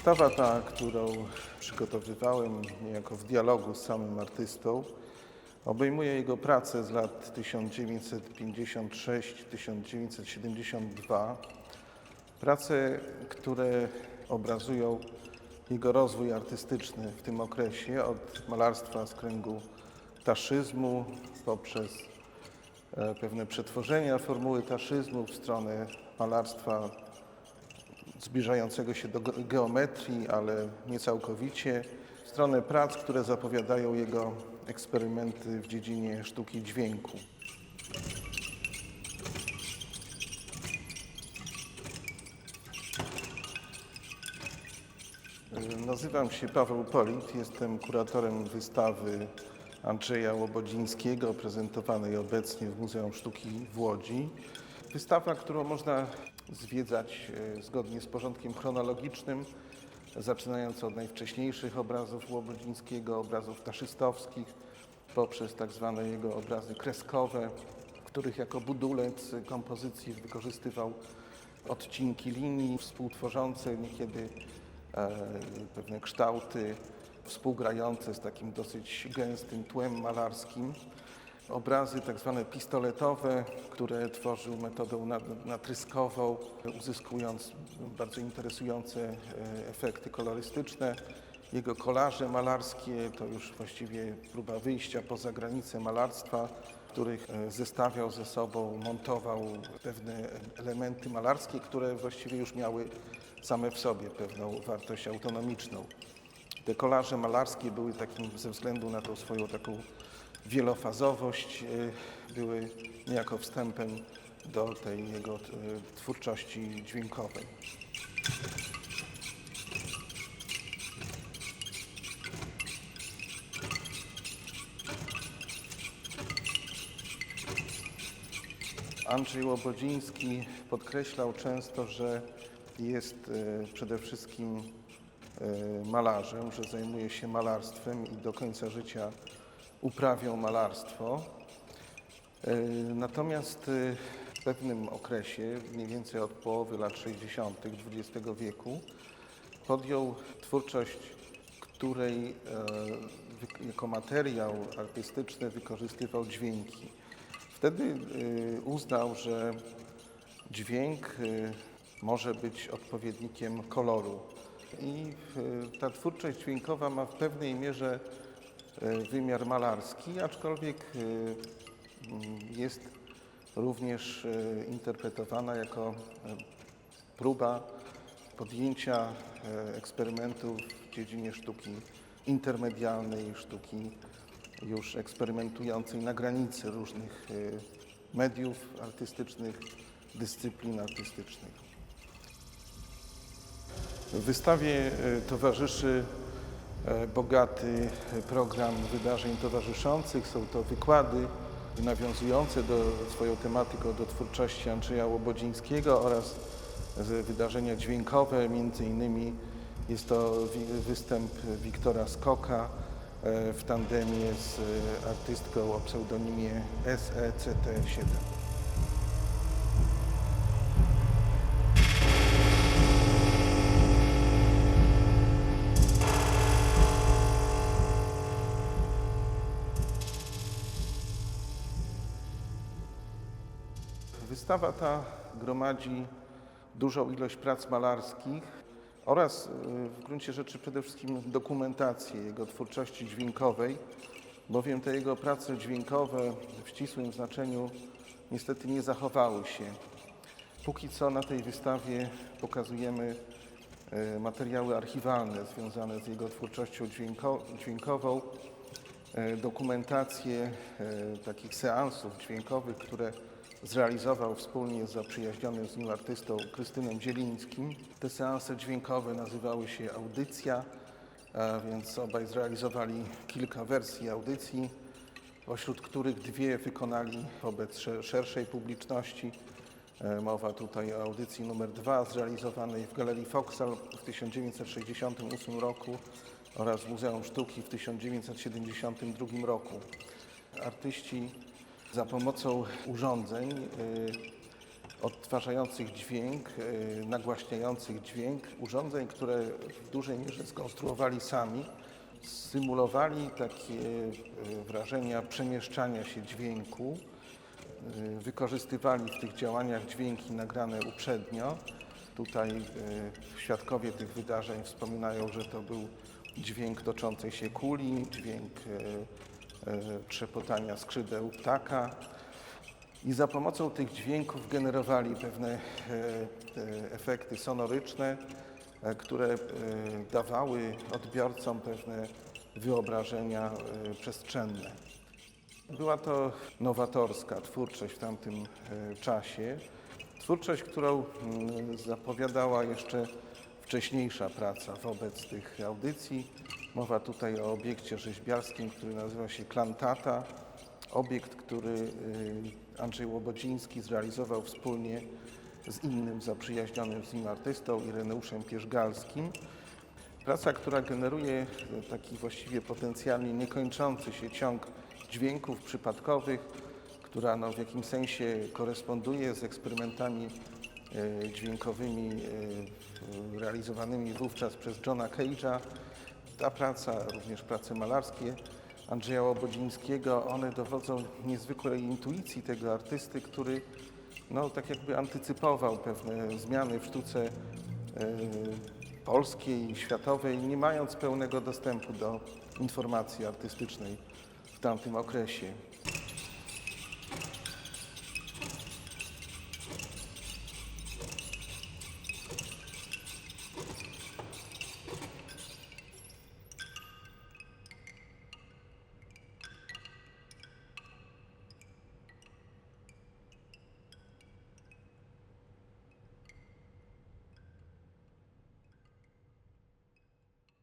Wystawa ta, którą przygotowywałem niejako w dialogu z samym artystą, obejmuje jego pracę z lat 1956-1972. Prace, które obrazują jego rozwój artystyczny w tym okresie, od malarstwa z kręgu taszyzmu poprzez e, pewne przetworzenia formuły taszyzmu w stronę malarstwa zbliżającego się do ge- geometrii, ale nie całkowicie, w stronę prac, które zapowiadają jego eksperymenty w dziedzinie sztuki dźwięku. Nazywam się Paweł Polit, jestem kuratorem wystawy Andrzeja Łobodzińskiego, prezentowanej obecnie w Muzeum Sztuki w Łodzi. Wystawa, którą można zwiedzać e, zgodnie z porządkiem chronologicznym, zaczynając od najwcześniejszych obrazów Łobodzińskiego, obrazów taszystowskich, poprzez tak zwane jego obrazy kreskowe, których jako budulec kompozycji wykorzystywał odcinki linii współtworzące niekiedy e, pewne kształty współgrające z takim dosyć gęstym tłem malarskim. Obrazy tak zwane pistoletowe, które tworzył metodą natryskową, uzyskując bardzo interesujące e, efekty kolorystyczne. Jego kolaże malarskie to już właściwie próba wyjścia poza granice malarstwa, których e, zestawiał ze sobą, montował pewne elementy malarskie, które właściwie już miały same w sobie pewną wartość autonomiczną. Te kolaże malarskie były takim, ze względu na tą swoją taką wielofazowość, e, były niejako wstępem do tej jego e, twórczości dźwiękowej. Andrzej Łobodziński podkreślał często, że jest e, przede wszystkim malarzem, że zajmuje się malarstwem i do końca życia uprawiał malarstwo. E, Natomiast e, w pewnym okresie, mniej więcej od połowy lat 60. XX wieku, podjął twórczość, której e, jako materiał artystyczny wykorzystywał dźwięki. Wtedy uznał, że dźwięk może być odpowiednikiem koloru. I ta twórczość dźwiękowa ma w pewnej mierze wymiar malarski, aczkolwiek y, mm, jest również y, interpretowana jako próba podjęcia e, eksperymentów w dziedzinie sztuki intermedialnej, sztuki już eksperymentującej na granicy różnych e, mediów artystycznych, dyscyplin artystycznych. W wystawie e, towarzyszy e, bogaty program wydarzeń towarzyszących. Są to wykłady nawiązujące do swoją tematyką do twórczości Andrzeja Łobodzińskiego oraz wydarzenia dźwiękowe, między innymi jest to występ Wiktora Skoka e, w tandemie z e, artystką o pseudonimie E SECT7. Wystawa ta gromadzi dużą ilość prac malarskich oraz y, w gruncie rzeczy przede wszystkim dokumentację jego twórczości dźwiękowej, bowiem te jego prace dźwiękowe w ścisłym znaczeniu niestety nie zachowały się. Póki co na tej wystawie pokazujemy y, materiały archiwalne związane z jego twórczością dźwięko, dźwiękową, e, dokumentację takich seansów dźwiękowych, które zrealizował wspólnie z zaprzyjaźnionym z nim artystą Krystynem Zielińskim. Te seanse dźwiękowe nazywały się Audycja, więc obaj zrealizowali kilka wersji audycji, pośród których dwie wykonali wobec sze- szerszej publiczności. E, Mowa tutaj o audycji numer dwa zrealizowanej w Galerii Foksal w 1968 roku oraz w Muzeum Sztuki w 1972 roku. Artyści za pomocą urządzeń y, odtwarzających dźwięk, e, nagłaśniających dźwięk, urządzeń, które w dużej mierze skonstruowali sami, symulowali takie e, wrażenia przemieszczania się dźwięku, wykorzystywali w tych działaniach dźwięki nagrane uprzednio. Tutaj świadkowie tych wydarzeń wspominają, że to był dźwięk toczącej się kuli, dźwięk trzepotania skrzydeł ptaka. I za pomocą tych dźwięków generowali pewne e, efekty sonoryczne, e, które e, dawały odbiorcom pewne wyobrażenia przestrzenne. Była to nowatorska twórczość w tamtym czasie. Twórczość, którą mm, zapowiadała jeszcze wcześniejsza praca wobec tych audycji. Mowa tutaj o obiekcie rzeźbiarskim, który nazywa się Klantata. Obiekt, który y, Andrzej Łobodziński zrealizował wspólnie z innym zaprzyjaźnionym z nim artystą, Ireneuszem Pierzgalskim. Praca, która generuje e, taki właściwie potencjalnie niekończący się ciąg dźwięków przypadkowych, która no, w jakimś sensie koresponduje z eksperymentami e, dźwiękowymi e, realizowanymi wówczas przez Johna Cage'a. Ta praca, również prace malarskie Andrzeja Łobodzińskiego, one dowodzą niezwykłej intuicji tego artysty, który no, tak jakby antycypował pewne zmiany w sztuce e, polskiej, światowej, nie mając pełnego dostępu do informacji artystycznej w tamtym okresie.